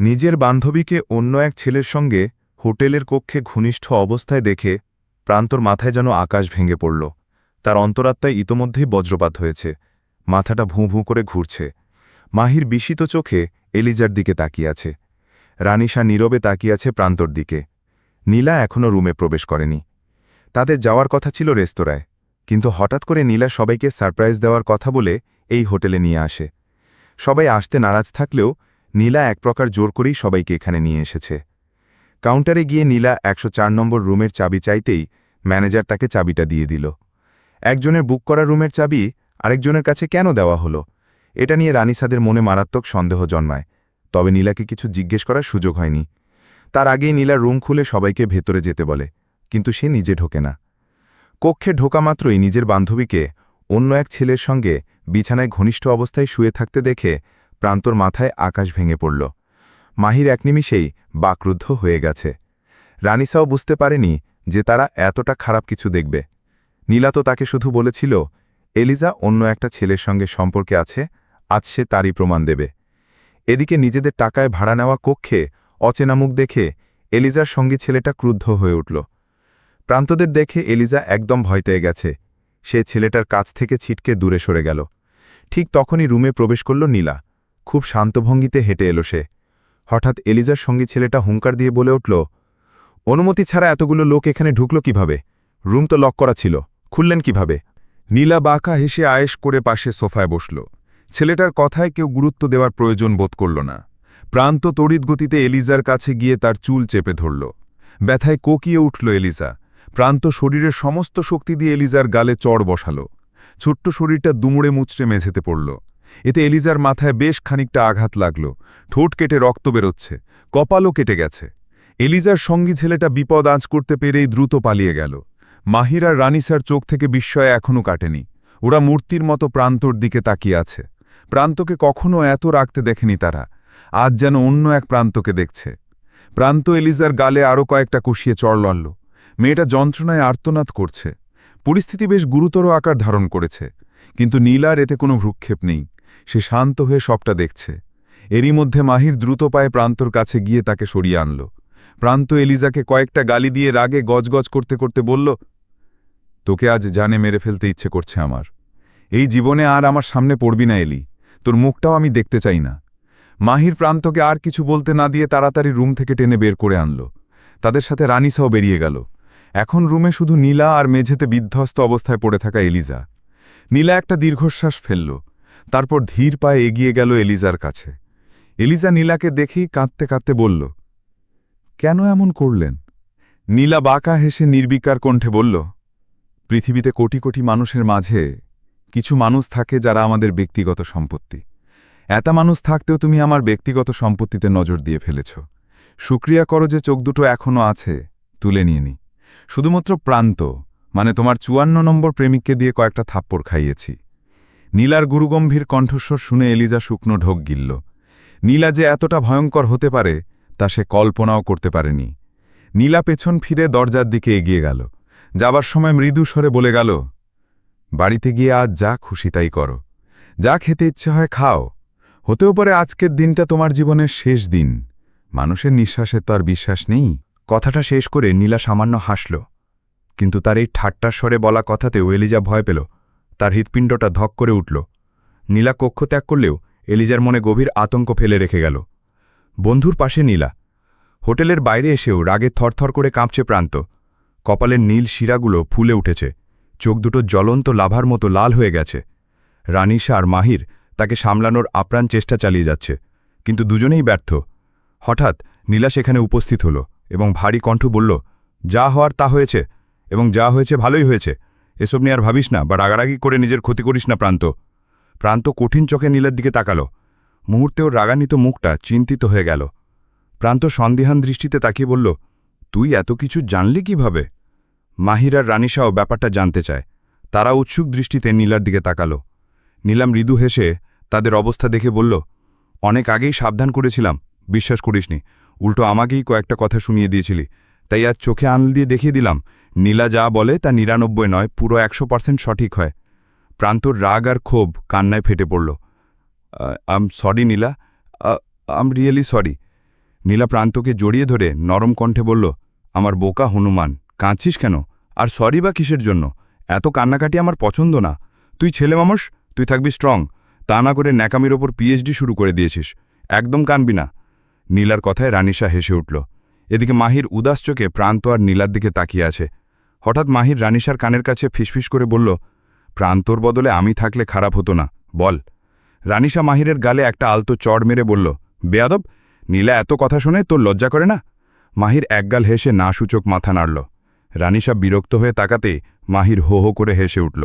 নিজের বান্ধবীকে অন্য এক ছেলের সঙ্গে হোটেলের কক্ষে ঘনিষ্ঠ অবস্থায় দেখে প্রান্তর মাথায় যেন আকাশ ভেঙে পড়ল। তার অন্তরাত্মায় ইতোমধ্যেই বজ্রপাত হয়েছে। মাথাটা ভুঁ ভুঁ করে ঘুরছে। মাহির বিস্মিত চোখে এলিজার দিকে তাকিয়ে আছে। রানিশা নীরবে তাকিয়ে আছে প্রান্তর দিকে। নীলা এখনও রুমে প্রবেশ করেনি। তাদের যাওয়ার কথা ছিল রেস্তোরাঁয়। কিন্তু হঠাৎ করে নীলা সবাইকে সারপ্রাইজ দেওয়ার কথা বলে এই হোটেলে নিয়ে আসে। সবাই আসতে নারাজ থাকলেও নীলা এক প্রকার জোর করেই সবাইকে এখানে নিয়ে এসেছে। কাউন্টারে গিয়ে নীলা একশো চার নম্বর রুমের চাবি চাইতেই ম্যানেজার তাকে চাবিটা দিয়ে দিল। একজনের বুক করা রুমের চাবি আরেকজনের কাছে কেন দেওয়া হলো? এটা নিয়ে রানিসাদের মনে মারাত্মক সন্দেহ জন্মায়, তবে নীলাকে কিছু জিজ্ঞেস করার সুযোগ হয়নি। তার আগেই নীলা রুম খুলে সবাইকে ভেতরে যেতে বলে, কিন্তু সে নিজে ঢোকে না। কক্ষে ঢোকা মাত্রই নিজের বান্ধবীকে অন্য এক ছেলের সঙ্গে বিছানায় ঘনিষ্ঠ অবস্থায় শুয়ে থাকতে দেখে প্রান্তর মাথায় আকাশ ভেঙে পড়ল। মাহির এক নিমিষেই বাকরুদ্ধ হয়ে গেছে। রানিসাও বুঝতে পারেনি যে তারা এতটা খারাপ কিছু দেখবে। নীলা তো তাকে শুধু বলেছিল, এলিজা অন্য একটা ছেলের সঙ্গে সম্পর্কে আছে, আজ সে তারই প্রমাণ দেবে। এদিকে নিজেদের টাকায় ভাড়া নেওয়া কক্ষে অচেনা মুখ দেখে এলিজার সঙ্গী ছেলেটা ক্রুদ্ধ হয়ে উঠল। প্রান্তদের দেখে এলিজা একদম ভয় পেয়ে গেছে। সে ছেলেটার কাছ থেকে ছিটকে দূরে সরে গেল। ঠিক তখনই রুমে প্রবেশ করল নীলা। খুব শান্তভঙ্গিতে হেঁটে এলো সে। হঠাৎ এলিজার সঙ্গী ছেলেটা হুঙ্কার দিয়ে বলে উঠল, অনুমতি ছাড়া এতগুলো লোক এখানে ঢুকল কীভাবে? রুম তো লক করা ছিল, খুললেন কীভাবে? নীলা বাঁকা হেসে আয়েশ করে পাশে সোফায় বসল। ছেলেটার কথায় কেউ গুরুত্ব দেওয়ার প্রয়োজন বোধ করল না। প্রান্ত তড়িৎ গতিতে এলিজার কাছে গিয়ে তার চুল চেপে ধরল। ব্যথায় কোকিয়ে উঠল এলিজা। প্রান্ত শরীরের সমস্ত শক্তি দিয়ে এলিজার গালে চড় বসাল। ছোট্ট শরীরটা দুমড়ে মুচড়ে মেঝেতে পড়ল। এতে এলিজার মাথায় বেশ খানিকটা আঘাত লাগল। ঠোঁট কেটে রক্ত বেরোচ্ছে, কপালও কেটে গেছে। এলিজার সঙ্গী ছেলেটা বিপদ আঁচ করতে পেরেই দ্রুত পালিয়ে গেল। মাহির আর রানিসার চোখ থেকে বিস্ময় এখনও কাটেনি। ওরা মূর্তির মতো প্রান্তর দিকে তাকিয়ে আছে। প্রান্তকে কখনও এত রাখতে দেখেনি তারা। আজ যেন অন্য এক প্রান্তকে দেখছে। প্রান্ত এলিজার গালে আরও কয়েকটা কষিয়ে চড় লড়ল। মেয়েটা যন্ত্রণায় আর্তনাদ করছে। পরিস্থিতি বেশ গুরুতর আকার ধারণ করেছে। কিন্তু নীলার এতে কোনো ভ্রুক্ষেপ নেই। সে শান্ত হয়ে সবটা দেখছে। এরই মধ্যে মাহির দ্রুত পায়ে প্রান্তর কাছে গিয়ে তাকে সরিয়ে আনল। প্রান্ত এলিজাকে কয়েকটা গালি দিয়ে রাগে গজগজ করতে করতে বলল, তোকে আজ জানে মেরে ফেলতে ইচ্ছে করছে আমার। এই জীবনে আর আমার সামনে পড়বি না এলি। তোর মুখটাও আমি দেখতে চাই না। মাহির প্রান্তকে আর কিছু বলতে না দিয়ে তাড়াতাড়ি রুম থেকে টেনে বের করে আনল। তাদের সাথে রানিসাও বেরিয়ে গেল। এখন রুমে শুধু নীলা আর মেঝেতে বিধ্বস্ত অবস্থায় পড়ে থাকা এলিজা। নীলা একটা দীর্ঘশ্বাস ফেলল। তারপর ধীর পায়ে এগিয়ে গেল এলিজার কাছে। এলিজা নীলাকে দেখেই কাঁদতে কাঁদতে বলল, কেন এমন করলেন? নীলা বাঁকা হেসে নির্বিকার কণ্ঠে বলল, পৃথিবীতে কোটি কোটি মানুষের মাঝে কিছু মানুষ থাকে যারা আমাদের ব্যক্তিগত সম্পত্তি। এত মানুষ থাকতেও তুমি আমার ব্যক্তিগত সম্পত্তিতে নজর দিয়ে ফেলেছ। সুক্রিয়া করো যে চোখ দুটো এখনও আছে, তুলে নিয়ে নি। শুধুমাত্র প্রান্ত মানে তোমার চুয়ান্ন নম্বর প্রেমিককে দিয়ে কয়েকটা থাপ্পড় খাইয়েছি। নীলার গুরুগম্ভীর কণ্ঠস্বর শুনে এলিজা শুকনো ঢোক গিলল। নীলা যে এতটা ভয়ঙ্কর হতে পারে, তা সে কল্পনাও করতে পারেনি। নীলা পেছন ফিরে দরজার দিকে এগিয়ে গেল। যাবার সময় মৃদু স্বরে বলে গেল, বাড়িতে গিয়ে আজ যা খুশি তাই করো। যা খেতে ইচ্ছে হয় খাও। হতেও পারে আজকের দিনটা তোমার জীবনের শেষ দিন। মানুষের নিঃশ্বাসে তো আর বিশ্বাস নেই। কথাটা শেষ করে নীলা সামান্য হাসল, কিন্তু তার এই ঠাট্টার স্বরে বলা কথাতেও এলিজা ভয় পেল। তার হৃৎপিণ্ডটা ধক করে উঠল। নীলা কক্ষ ত্যাগ করলেও এলিজার মনে গভীর আতঙ্ক ফেলে রেখে গেল। বন্ধুর পাশে নীলা। হোটেলের বাইরে এসেও রাগে থরথর করে কাঁপছে প্রান্ত। কপালের নীল শিরাগুলো ফুলে উঠেছে। চোখ দুটো জ্বলন্ত লাভার মতো লাল হয়ে গেছে। রানিশা আর মাহির তাকে সামলানোর আপ্রাণ চেষ্টা চালিয়ে যাচ্ছে। কিন্তু দুজনেই ব্যর্থ। হঠাৎ নীলা সেখানে উপস্থিত হল এবং ভারী কণ্ঠ বলল, যা হওয়ার তা হয়েছে এবং যা হয়েছে ভালোই হয়েছে। এসব নিয়ে আর ভাবিস না বা রাগারাগি করে নিজের ক্ষতি করিস না প্রান্ত। প্রান্ত কঠিন চোখে নীলের দিকে তাকালো। মুহূর্তে ওর রাগান্বিত মুখটা চিন্তিত হয়ে গেল। প্রান্ত সন্দেহান দৃষ্টিতে তাকিয়ে বলল, তুই এত কিছু জানলি কীভাবে? মাহিরার রানিশাও ব্যাপারটা জানতে চায়। তারা উৎসুক দৃষ্টিতে নীলার দিকে তাকালো। নীলা মৃদু হেসে তাদের অবস্থা দেখে বলল, অনেক আগেই সাবধান করেছিলাম, বিশ্বাস করিসনি। উল্টো আমাকেই কয়েকটা কথা শুনিয়ে দিয়েছিলি। তাই আজ চোখে আনল দিয়ে দেখিয়ে দিলাম, নীলা যা বলে তা নিরানব্বই নয়, পুরো একশো পার্সেন্ট সঠিক হয়। প্রান্তর রাগ আর ক্ষোভ কান্নায় ফেটে পড়ল। I'm sorry Nila I'm really sorry. Nila প্রান্তকে জড়িয়ে ধরে নরম কণ্ঠে বলল, আমার বোকা হনুমান, কাঁদছিস কেন? আর সরি বা কিসের জন্য? এত কান্নাকাটি আমার পছন্দ না। তুই ছেলে মানুষ তুই থাকবি স্ট্রং তা না করে ন্যাকামির ওপর পিএইচডি শুরু করে দিয়েছিস। একদম কানবি না। নীলার কথায় রানিশা হেসে উঠল। এদিকে মাহির উদাস চোখে প্রান্ত আর নীলার দিকে তাকিয়ে আছে। হঠাৎ মাহির রানিশার কানের কাছে ফিসফিস করে বলল, প্রান্তর বদলে আমি থাকলে খারাপ হতো না, বল। রানিশা মাহিরের গালে একটা আলতো চড় মেরে বলল, বেয়াদব, নীলা এত কথা শুনে তোর লজ্জা করে না? মাহির একগাল হেসে না সূচক মাথা নাড়ল। রানিশা বিরক্ত হয়ে তাকাতে মাহির হো হো করে হেসে উঠল।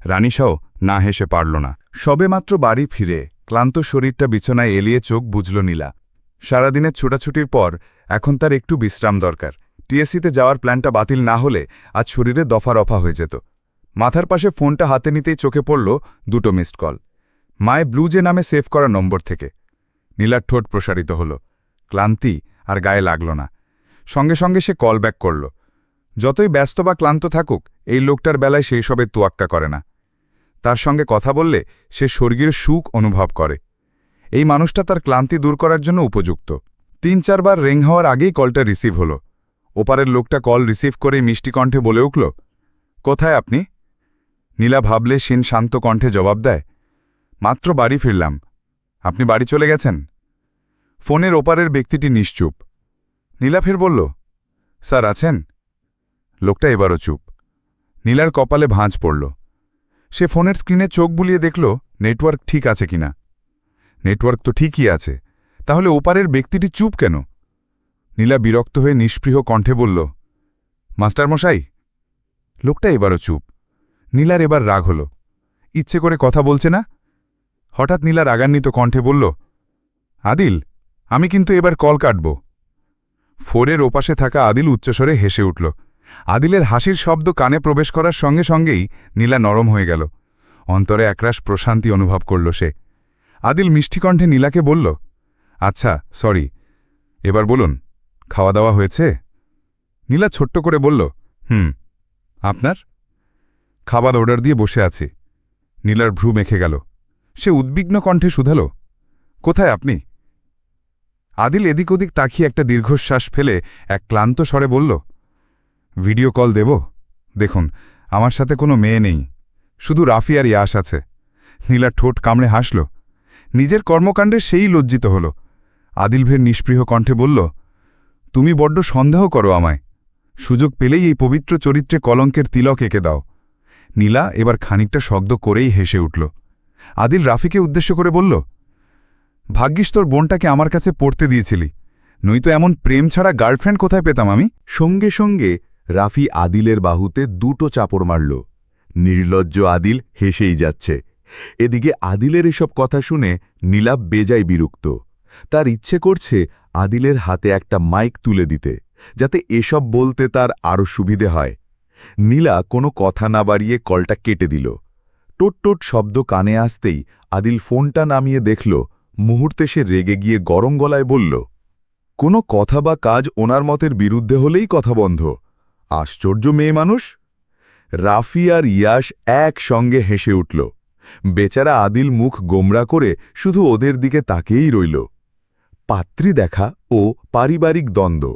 রানিশাও না হেসে পারল না। সবেমাত্র বাড়ি ফিরে, ক্লান্ত শরীরটা বিছানায় এলিয়ে চোখ বুঝল নীলা। সারাদিনের ছোটাছুটির পর এখন তার একটু বিশ্রাম দরকার। টিএসসিতে যাওয়ার প্ল্যানটা বাতিল না হলে আজ শরীরে দফা রফা হয়ে যেত। মাথার পাশে ফোনটা হাতে নিতেই চোখে পড়ল দুটো মিসড কল। মায়ে ব্লুজে নামে সেভ করা নম্বর থেকে। নীলার ঠোঁট প্রসারিত হল। ক্লান্তি আর গায়ে লাগল না। সঙ্গে সঙ্গে সে কল ব্যাক করল। যতই ব্যস্ত বা ক্লান্ত থাকুক, এই লোকটার বেলায় সেই সবে তোয়াক্কা করে না। তার সঙ্গে কথা বললে সে স্বর্গীয় সুখ অনুভব করে। এই মানুষটা তার ক্লান্তি দূর করার জন্য উপযুক্ত। তিন চারবার রিং হওয়ার আগেই কলটা রিসিভ হলো। ওপারের লোকটা কল রিসিভ করে মিষ্টি কণ্ঠে বলে উঠল, কোথায় আপনি? নীলা ভাবলে সিন শান্ত কণ্ঠে জবাব দেয়, মাত্র বাড়ি ফিরলাম। আপনি বাড়ি চলে গেছেন? ফোনের ওপারের ব্যক্তিটি নিশ্চুপ। নীলা ফের বলল, স্যার, আছেন? লোকটা এবারও চুপ। নীলার কপালে ভাঁজ পড়ল। সে ফোনের স্ক্রিনে চোখ বুলিয়ে দেখল, নেটওয়ার্ক ঠিক আছে কিনা? নেটওয়ার্ক তো ঠিকই আছে। তাহলে ওপারের ব্যক্তিটি চুপ কেন? নীলা বিরক্ত হয়ে নিষ্পৃহ কণ্ঠে বলল, মাস্টারমশাই, লোকটা এবারও চুপ। নীলার এবার রাগ হল। ইচ্ছে করে কথা বলছে না? হঠাৎ নীলা রাগান্বিত কণ্ঠে বলল, আদিল, আমি কিন্তু এবার কল কাটব। ফোরের ওপাশে থাকা আদিল উচ্চস্বরে হেসে উঠল। আদিলের হাসির শব্দ কানে প্রবেশ করার সঙ্গে সঙ্গেই নীলা নরম হয়ে গেল। অন্তরে একরাশ প্রশান্তি অনুভব করল সে। আদিল মিষ্টি কণ্ঠে নীলাকে বলল আচ্ছা সরি এবার বলুন খাওয়া দাওয়া হয়েছে? নীলা ছোট্ট করে বলল, হুম, আপনার? খাবার অর্ডার দিয়ে বসে আছি। নীলার ভ্রু মেখে গেল। সে উদ্বিগ্ন কণ্ঠে শুধাল, কোথায় আপনি? আদিল এদিক ওদিক তাকিয়ে একটা দীর্ঘশ্বাস ফেলে এক ক্লান্ত স্বরে বলল, ভিডিও কল দেব? দেখুন, আমার সাথে কোনো মেয়ে নেই। শুধু রাফি আর ইয়াস আছে। নীলা ঠোঁট কামড়ে হাসল নিজের কর্মকাণ্ডে সেই লজ্জিত হল। আদিল ভের নিষ্পৃহ কণ্ঠে বলল, তুমি বড্ড সন্দেহ করো আমায়। সুযোগ পেলেই এই পবিত্র চরিত্রে কলঙ্কের তিলক এঁকে দাও। নীলা এবার খানিকটা শব্দ করেই হেসে উঠল। আদিল রাফিকে উদ্দেশ্য করে বলল, ভাগ্যিস তোর বোনটাকে আমার কাছে পড়তে দিয়েছিলি। নয়তো এমন প্রেম ছাড়া গার্লফ্রেন্ড কোথায় পেতাম আমি? সঙ্গে সঙ্গে রাফি আদিলের বাহুতে দুটো চাপড় মারল। নির্লজ্জ আদিল হেসেই যাচ্ছে। এদিকে আদিলের এসব কথা শুনে নীলাপ বেজায় বিরক্ত। তার ইচ্ছে করছে আদিলের হাতে একটা মাইক তুলে দিতে, যাতে এসব বলতে তার আরও সুবিধে হয়। নীলা কোনো কথা না বাড়িয়ে কলটা কেটে দিল। টোট টোট শব্দ কানে আসতেই আদিল ফোনটা নামিয়ে দেখল, মুহূর্তে সে রেগে গিয়ে গরম গলায় বলল, কোনো কথা বা কাজ ওনার মতের বিরুদ্ধে হলেই কথা বন্ধ। আশ্চর্য মেয়ে মানুষ? রাফি আর ইয়াস একসঙ্গে হেসে উঠল। বেচারা আদিল মুখ গোমরা করে শুধু ওদের দিকে তাকেই রইল। পাত্রী দেখা ও পারিবারিক দ্বন্দ্ব।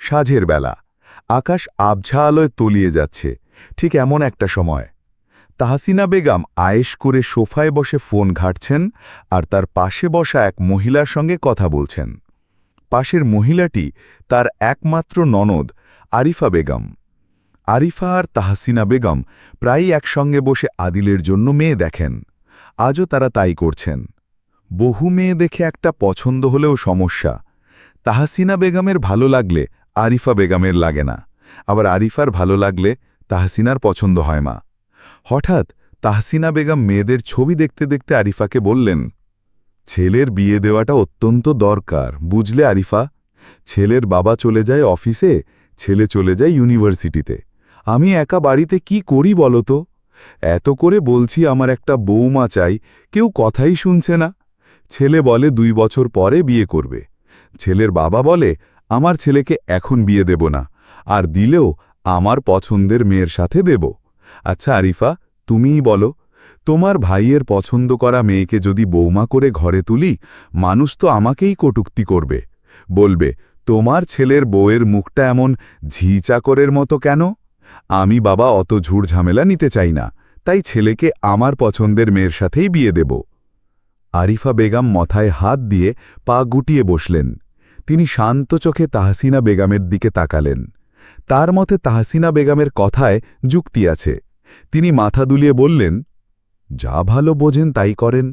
সাঝের বেলা, আকাশ আবঝা আলোয় তলিয়ে যাচ্ছে, ঠিক এমন একটা সময়। তাহসিনা বেগম আয়েশ করে সোফায় বসে ফোন ঘাটছেন আর তার পাশে বসা এক মহিলার সঙ্গে কথা বলছেন। পাশের মহিলাটি তার একমাত্র ননদ আরিফা বেগম। আরিফা আর তাহসিনা বেগম প্রায়ই একসঙ্গে বসে আদিলের জন্য মেয়ে দেখেন। আজও তারা তাই করছেন। বহু মেয়ে দেখে একটা পছন্দ হলেও সমস্যা। তাহসিনা বেগমের ভালো লাগলে আরিফা বেগমের লাগে না। আবার আরিফার ভালো লাগলে তাহসিনার পছন্দ হয় মা। হঠাৎ তাহসিনা বেগম মেয়েদের ছবি দেখতে দেখতে আরিফাকে বললেন, ছেলের বিয়ে দেওয়াটা অত্যন্ত দরকার, বুঝলে আরিফা? ছেলের বাবা চলে যায় অফিসে, ছেলে চলে যায় ইউনিভার্সিটিতে। আমি একা বাড়িতে কি করি বলো তো? এত করে বলছি আমার একটা বৌমা চাই, কেউ কথাই শুনছে না। ছেলে বলে দুই বছর পরে বিয়ে করবে। ছেলের বাবা বলে, আমার ছেলেকে এখন বিয়ে দেব না, আর দিলেও আমার পছন্দের মেয়ের সাথে দেব। আচ্ছা আরিফা, তুমিই বলো, তোমার ভাইয়ের পছন্দ করা মেয়েকে যদি বৌমা করে ঘরে তুলি, মানুষ তো আমাকেই কটুক্তি করবে। বলবে, তোমার ছেলের বউয়ের মুখটা এমন ঝি চাকরের মতো কেন? আমি বাবা অত ঝুড় ঝামেলা নিতে চাই না, তাই ছেলেকে আমার পছন্দের মেয়ের সাথেই বিয়ে দেব। আরিফা বেগম মাথায় হাত দিয়ে পা গুটিয়ে বসলেন। তিনি শান্ত চোখে তাহসিনা বেগমের দিকে তাকালেন। তার মতে তাহসিনা বেগমের কথায় যুক্তি আছে। তিনি মাথা দুলিয়ে বললেন, যা ভালো বোঝেন তাই করেন।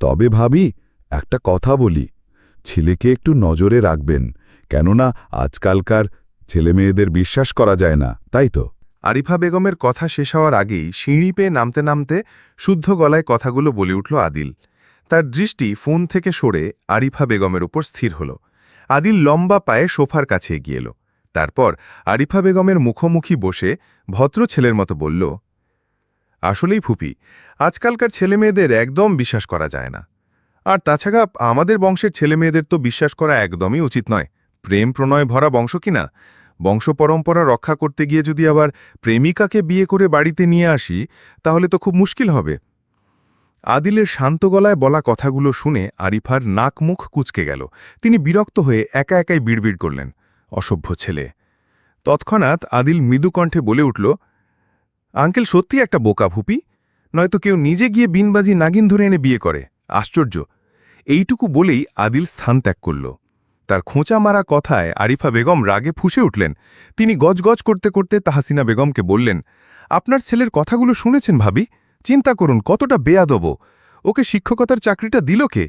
তবে ভাবি, একটা কথা বলি। ছেলেকে একটু নজরে রাখবেন। কেননা আজকালকার ছেলেমেয়েদের বিশ্বাস করা যায় না, তাই তো? আরিফা বেগমের কথা শেষ হওয়ার আগেই সিঁড়ি পেয়ে নামতে নামতে শুদ্ধ গলায় কথাগুলো বলে উঠল আদিল। তার দৃষ্টি ফোন থেকে সরে আরিফা বেগমের উপর স্থির হল। আদিল লম্বা পায়ে সোফার কাছে এগিয়ে এলো। তারপর আরিফা বেগমের মুখোমুখি বসে ভদ্র ছেলের মতো বলল, আসলেই ফুপি, আজকালকার ছেলেমেয়েদের একদম বিশ্বাস করা যায় না। আর তাছাড়া আমাদের বংশের ছেলেমেয়েদের তো বিশ্বাস করা একদমই উচিত নয়। প্রেম প্রণয় ভরা বংশ কিনা বংশ পরম্পরা রক্ষা করতে গিয়ে যদি আবার প্রেমিকাকে বিয়ে করে বাড়িতে নিয়ে আসি, তাহলে তো খুব মুশকিল হবে। আদিলের শান্ত গলায় বলা কথাগুলো শুনে আরিফার নাক মুখ কুচকে গেল। তিনি বিরক্ত হয়ে একা একাই বিড়বিড় করলেন। অসভ্য ছেলে। তৎক্ষণাৎ আদিল মৃদুকণ্ঠে বলে উঠল, আঙ্কেল, সত্যি একটা বোকা ভুপি? নয়তো কেউ নিজে গিয়ে বিনবাজি নাগিন ধরে এনে বিয়ে করে? আশ্চর্য। এইটুকু বলেই আদিল স্থান ত্যাগ করল। তার খোঁচা মারা কথায় আরিফা বেগম রাগে ফুসে উঠলেন। তিনি গজগজ করতে করতে তাহাসিনা বেগমকে বললেন, আপনার ছেলের কথাগুলো শুনেছেন ভাবি? চিন্তা করুন, কতটা বেয়াদব। ওকে শিক্ষকতার চাকরিটা দিল কে?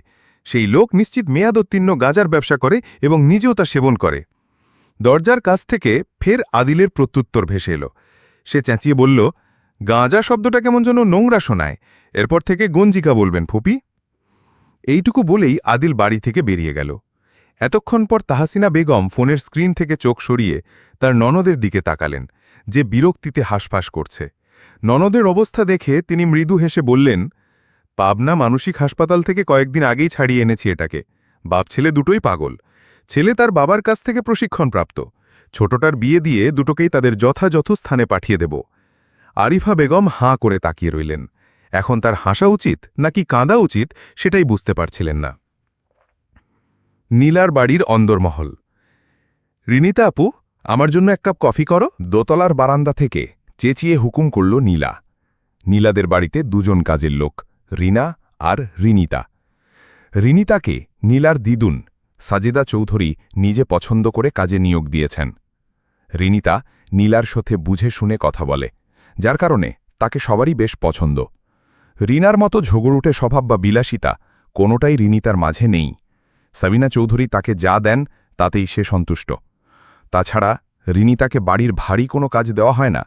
সেই লোক নিশ্চিত মেয়াদোত্তীর্ণ গাজার ব্যবসা করে এবং নিজেও তা সেবন করে। দরজার কাছ থেকে ফের আদিলের প্রত্যুত্তর ভেসে এলো। সে চেঁচিয়ে বলল, গাঁজা শব্দটা কেমন যেন নোংরা শোনায়। এরপর থেকে গঞ্জিকা বলবেন, ফুপি? এইটুকু বলেই আদিল বাড়ি থেকে বেরিয়ে গেল। এতক্ষণ পর তাহাসিনা বেগম ফোনের স্ক্রিন থেকে চোখ সরিয়ে তার ননদের দিকে তাকালেন, যে বিরক্তিতে হাসফাস করছে। ননদের অবস্থা দেখে তিনি মৃদু হেসে বললেন, পাবনা মানসিক হাসপাতাল থেকে কয়েকদিন আগেই ছাড়িয়ে এনেছি এটাকে। বাপ ছেলে দুটোই পাগল। ছেলে তার বাবার কাছ থেকে প্রশিক্ষণপ্রাপ্ত। ছোটটার বিয়ে দিয়ে দুটোকেই তাদের যথাযথ স্থানে পাঠিয়ে দেব। আরিফা বেগম হাঁ করে তাকিয়ে রইলেন। এখন তার হাসা উচিত নাকি কাঁদা উচিত সেটাই বুঝতে পারছিলেন না। নীলার বাড়ির অন্দরমহল। রিনিতা আপু, আমার জন্য এক কাপ কফি করো, দোতলার বারান্দা থেকে। চেঁচিয়ে হুকুম করল নীলা। নীলাদের বাড়িতে দুজন কাজের লোক, রিনা আর রিনিতা। রিনিতাকে নীলার দিদুন, সাজেদা চৌধুরী, নিজে পছন্দ করে কাজে নিয়োগ দিয়েছেন। রিনিতা নীলার সাথে বুঝে শুনে কথা বলে, যার কারণে তাকে সবারই বেশ পছন্দ। রিনার মতো ঝগড়ুটে স্বভাব বা বিলাসিতা কোনোটাই রিনিতার মাঝে নেই। সাবিনা চৌধুরী তাকে যা দেন, তাতেই সে সন্তুষ্ট। তাছাড়া রিনিতাকে বাড়ির ভারী কোনো কাজ দেওয়া হয় না,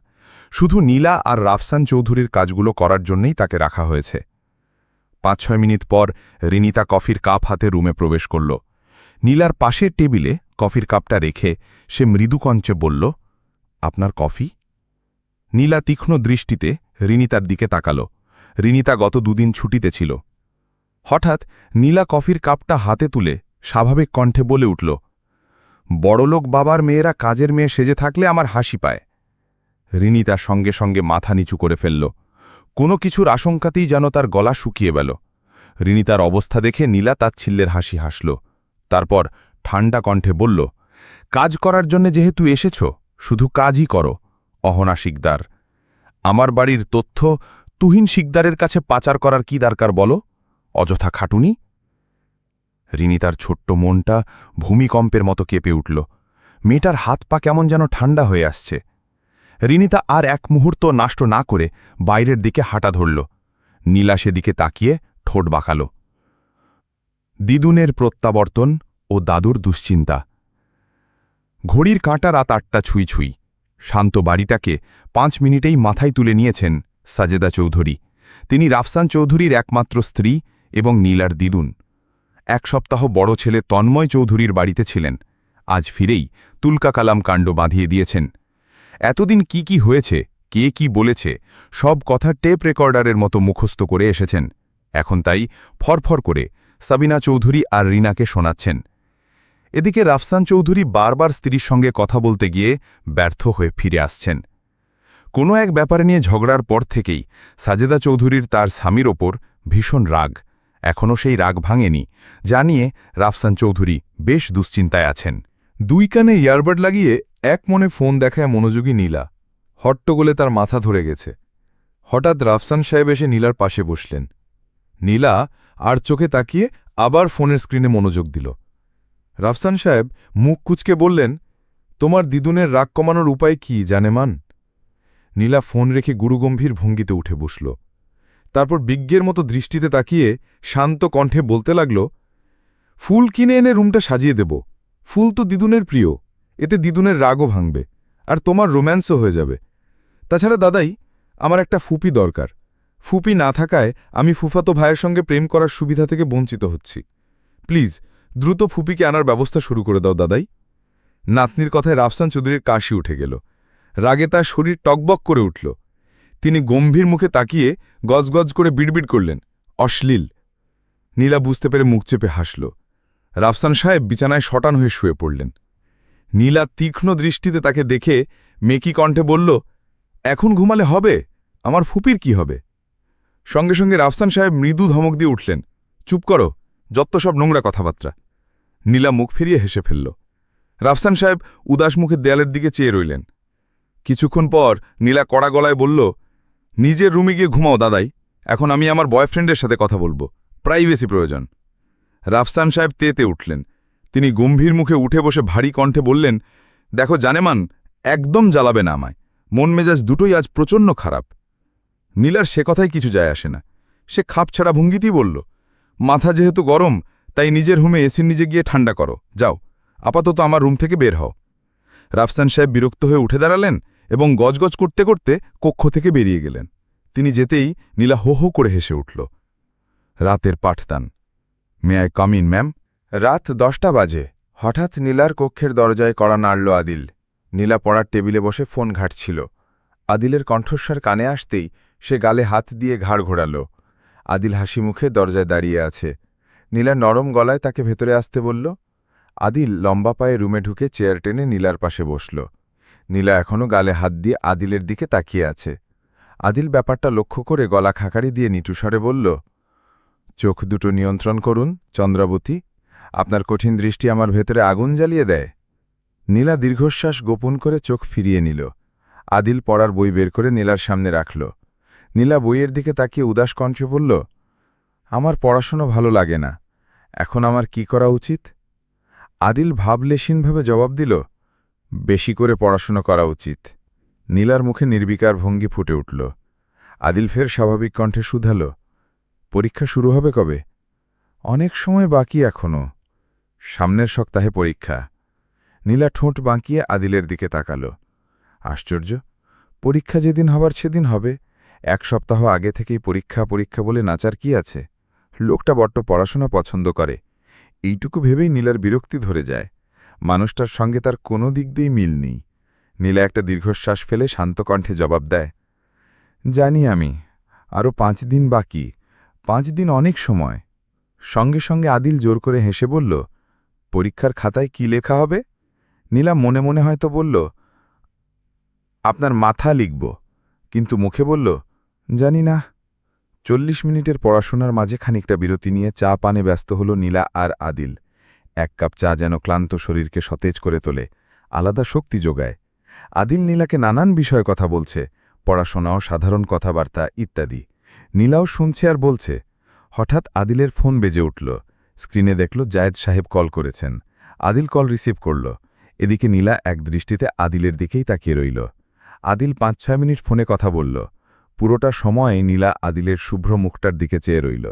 শুধু নীলা আর রাফসান চৌধুরীর কাজগুলো করার জন্যই তাকে রাখা হয়েছে। পাঁচ ছয় মিনিট পর রিনিতা কফির কাপ হাতে রুমে প্রবেশ করল। নীলার পাশের টেবিলে কফির কাপটা রেখে সে মৃদুকঞ্চে বলল, আপনার কফি? নীলা তীক্ষ্ণ দৃষ্টিতে রিনিতার দিকে তাকাল। রিনিতা গত দুদিন ছুটিতে ছিল। হঠাৎ নীলা কফির কাপটা হাতে তুলে স্বাভাবিক কণ্ঠে বলে উঠল, বড়লোক বাবার মেয়েরা কাজের মেয়ে সেজে থাকলে আমার হাসি পায়। রিনিতা সঙ্গে সঙ্গে মাথা নিচু করে ফেলল, কোনো কিছুর আশঙ্কাতেই যেন তার গলা শুকিয়ে গেল রিনিতার অবস্থা দেখে নীলা তাচ্ছিল্যের হাসি হাসল, তারপর ঠান্ডা কণ্ঠে বলল, কাজ করার জন্য যেহেতু এসেছ, শুধু কাজই করো, অহনা শিকদার। আমার বাড়ির তথ্য তুহিন শিকদারের কাছে পাচার করার কি দরকার বলো? অযথা খাটুনি? রিনিতার ছোট্ট মনটা ভূমিকম্পের মতো কেঁপে উঠল। মেয়েটার হাত পা কেমন যেন ঠান্ডা হয়ে আসছে। রিনিতা আর এক মুহূর্ত নষ্ট না করে বাইরের দিকে হাঁটা ধরল। নীলা সেদিকে তাকিয়ে ঠোঁট বাঁকাল। দিদুনের প্রত্যাবর্তন ও দাদুর দুশ্চিন্তা। ঘড়ির কাঁটা রাত আটটা ছুঁই ছুঁই। শান্ত বাড়িটাকে পাঁচ মিনিটেই মাথায় তুলে নিয়েছেন সাজেদা চৌধুরী। তিনি রাফসান চৌধুরীর একমাত্র স্ত্রী এবং নীলার দিদুন এক সপ্তাহ বড় ছেলে তন্ময় চৌধুরীর বাড়িতে ছিলেন। আজ ফিরেই তুলকা কালাম কাণ্ড বাঁধিয়ে দিয়েছেন। এতদিন কি কি হয়েছে, কে কি বলেছে, সব কথা টেপ রেকর্ডারের মতো মুখস্থ করে এসেছেন। এখন তাই ফরফর করে সাবিনা চৌধুরী আর রিনাকে শোনাচ্ছেন। এদিকে রাফসান চৌধুরী বারবার স্ত্রীর সঙ্গে কথা বলতে গিয়ে ব্যর্থ হয়ে ফিরে আসছেন। কোনো এক ব্যাপারে নিয়ে ঝগড়ার পর থেকেই সাজেদা চৌধুরীর তার স্বামীর ওপর ভীষণ রাগ। এখনও সেই রাগ ভাঙেনি জানিয়ে রাফসান চৌধুরী বেশ দুশ্চিন্তায় আছেন। দুই কানে ইয়ারবাড লাগিয়ে এক মনে ফোন দেখায় মনোযোগী নীলা। হট্টগোলে তার মাথা ধরে গেছে। হঠাৎ রাফসান সাহেব এসে নীলার পাশে বসলেন। নীলা আর চোখে তাকিয়ে আবার ফোনের স্ক্রিনে মনোযোগ দিল। রাফসান সাহেব মুখ কুচকে বললেন, তোমার দিদুনের রাগ কমানোর উপায় কি জানেমান নীলা ফোন রেখে গুরুগম্ভীর ভঙ্গিতে উঠে বসল। তারপর বিজ্ঞের মতো দৃষ্টিতে তাকিয়ে শান্ত কণ্ঠে বলতে লাগল, ফুল কিনে এনে রুমটা সাজিয়ে দেব। ফুল তো দিদুনের প্রিয়, এতে দিদুনের রাগও ভাঙবে, আর তোমার রোম্যান্সও হয়ে যাবে। তাছাড়া দাদাই, আমার একটা ফুপি দরকার। ফুপি না থাকায় আমি ফুফাতো ভাইয়ের সঙ্গে প্রেম করার সুবিধা থেকে বঞ্চিত হচ্ছি। প্লিজ, দ্রুত ফুপিকে আনার ব্যবস্থা শুরু করে দাও দাদাই। নাতনির কথায় রাফসান চৌধুরীর কাশি উঠে গেল। রাগে তার শরীর টকবক করে উঠল। তিনি গম্ভীর মুখে তাকিয়ে গজগজ করে বিড়বিড় করলেন। অশ্লীল। নীলা বুঝতে পেরে মুখ চেপে হাসল। রাফসান সাহেব বিছানায় শটান হয়ে শুয়ে পড়লেন। নীলা তীক্ষ্ণ দৃষ্টিতে তাকে দেখে মেকি কণ্ঠে বলল, এখন ঘুমালে হবে? আমার ফুপির কি হবে? সঙ্গে সঙ্গে রাফসান সাহেব মৃদু ধমক দিয়ে উঠলেন, চুপ করো, যত সব নোংরা কথাবার্তা। নীলা মুখ ফিরিয়ে হেসে ফেলল। রাফসান সাহেব উদাস মুখে দেয়ালের দিকে চেয়ে রইলেন। কিছুক্ষণ পর নীলা কড়া গলায় বলল নিজের রুমে গিয়ে ঘুমাও, দাদাই। এখন আমি আমার বয়ফ্রেন্ডের সাথে কথা বলব। প্রাইভেসি প্রয়োজন। রাফসান সাহেব তেতে উঠলেন। তিনি গম্ভীর মুখে উঠে বসে ভারী কণ্ঠে বললেন, দেখো জানেমান, একদম জ্বালাবে না আমায়। মন মেজাজ দুটোই আজ প্রচণ্ড খারাপ। নীলার সে কথাই কিছু যায় আসে না। সে খাপ ছাড়া ভঙ্গিতেই বলল, মাথা যেহেতু গরম, তাই নিজের রুমে এসির নিজে গিয়ে ঠান্ডা করো। যাও, আপাতত আমার রুম থেকে বের হও। রাফসান সাহেব বিরক্ত হয়ে উঠে দাঁড়ালেন। এবং গজগজ করতে করতে কক্ষ থেকে বেরিয়ে গেলেন। তিনি যেতেই নীলা হো হো করে হেসে উঠল, রাতের পাঠদান। মে আই ইন ম্যাম রাত দশটা বাজে। হঠাৎ নীলার কক্ষের দরজায় কড়া নাড়ল আদিল। নীলা পড়ার টেবিলে বসে ফোন ঘাটছিল। আদিলের কণ্ঠস্বর কানে আসতেই সে গালে হাত দিয়ে ঘাড় ঘোরাল। আদিল হাসি মুখে দরজায় দাঁড়িয়ে আছে। নীলা নরম গলায় তাকে ভেতরে আসতে বলল। আদিল লম্বা পায়ে রুমে ঢুকে চেয়ার টেনে নীলার পাশে বসল। নীলা এখনও গালে হাত দিয়ে আদিলের দিকে তাকিয়ে আছে। আদিল ব্যাপারটা লক্ষ্য করে গলা খাকারি দিয়ে নিটুস্বরে বলল, চোখ দুটো নিয়ন্ত্রণ করুন, চন্দ্রাবতী। আপনার কঠিন দৃষ্টি আমার ভেতরে আগুন জ্বালিয়ে দেয়। নীলা দীর্ঘশ্বাস গোপন করে চোখ ফিরিয়ে নিল। আদিল পড়ার বই বের করে নীলার সামনে রাখল। নীলা বইয়ের দিকে তাকিয়ে উদাস কণ্ঠে বলল, আমার পড়াশোনা ভালো লাগে না। এখন আমার কি করা উচিত? আদিল ভাবলেশীনভাবে জবাব দিল বেশি করে পড়াশোনা করা উচিত। নীলার মুখে নির্বিকার ভঙ্গি ফুটে উঠল। আদিল ফের স্বাভাবিক কণ্ঠে শুধাল, পরীক্ষা শুরু হবে কবে? অনেক সময় বাকি এখনও সামনের সপ্তাহে পরীক্ষা। নীলা ঠোঁট বাঁকিয়ে আদিলের দিকে তাকাল। আশ্চর্য, পরীক্ষা যেদিন হবার সেদিন হবে। এক সপ্তাহ আগে থেকেই পরীক্ষা পরীক্ষা বলে নাচার কি আছে? লোকটা বড্ড পড়াশোনা পছন্দ করে। এইটুকু ভেবেই নীলার বিরক্তি ধরে যায়। মানুষটার সঙ্গে তার কোনো দিক দিয়েই মিল নেই। নীলা একটা দীর্ঘশ্বাস ফেলে শান্ত কণ্ঠে জবাব দেয়, জানি আমি, আরও পাঁচ দিন বাকি, পাঁচ দিন অনেক সময়। সঙ্গে সঙ্গে আদিল জোর করে হেসে বলল, পরীক্ষার খাতায় কি লেখা হবে? নীলা মনে মনে হয়তো বলল, আপনার মাথা লিখব। কিন্তু মুখে বলল, জানি না। চল্লিশ মিনিটের পড়াশোনার মাঝে খানিকটা বিরতি নিয়ে চা পানে ব্যস্ত হল নীলা আর আদিল। এক কাপ চা যেন ক্লান্ত শরীরকে সতেজ করে তোলে, আলাদা শক্তি যোগায়। আদিল নীলাকে নানান বিষয়ে কথা বলছে, পড়াশোনাও সাধারণ কথাবার্তা ইত্যাদি। নীলাও শুনছে আর বলছে, হঠাৎ আদিলের ফোন বেজে উঠল, স্ক্রিনে দেখল জায়েদ সাহেব কল করেছেন। আদিল কল রিসিভ করল, এদিকে নীলা এক দৃষ্টিতে আদিলের দিকেই তাকিয়ে রইল। আদিল পাঁচ ছয় মিনিট ফোনে কথা বলল, পুরোটা সময়ে নীলা আদিলের শুভ্র মুখটার দিকে চেয়ে রইল।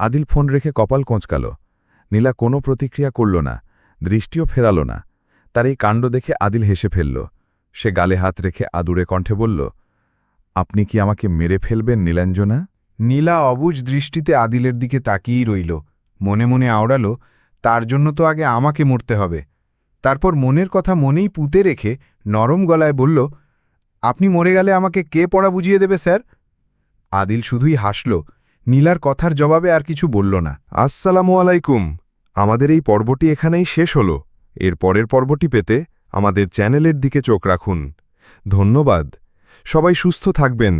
আদিল ফোন রেখে কপাল কোঁচকাল নীলা কোনো প্রতিক্রিয়া করল না, দৃষ্টিও ফেরাল না। তার এই কাণ্ড দেখে আদিল হেসে ফেলল। সে গালে হাত রেখে আদুরে কণ্ঠে বলল, আপনি কি আমাকে মেরে ফেলবেন, নীলাঞ্জনা? নীলা অবুজ দৃষ্টিতে আদিলের দিকে তাকিয়েই রইল। মনে মনে আওড়াল, তার জন্য তো আগে আমাকে মরতে হবে। তারপর মনের কথা মনেই পুঁতে রেখে নরম গলায় বলল, আপনি মরে গেলে আমাকে কে পড়া বুঝিয়ে দেবে, স্যার? আদিল শুধুই হাসল নীলার কথার জবাবে আর কিছু বলল না। আসসালামু আলাইকুম। আমাদের এই পর্বটি এখানেই শেষ হল। এর পরের পর্বটি পেতে আমাদের চ্যানেলের দিকে চোখ রাখুন। ধন্যবাদ। সবাই সুস্থ থাকবেন।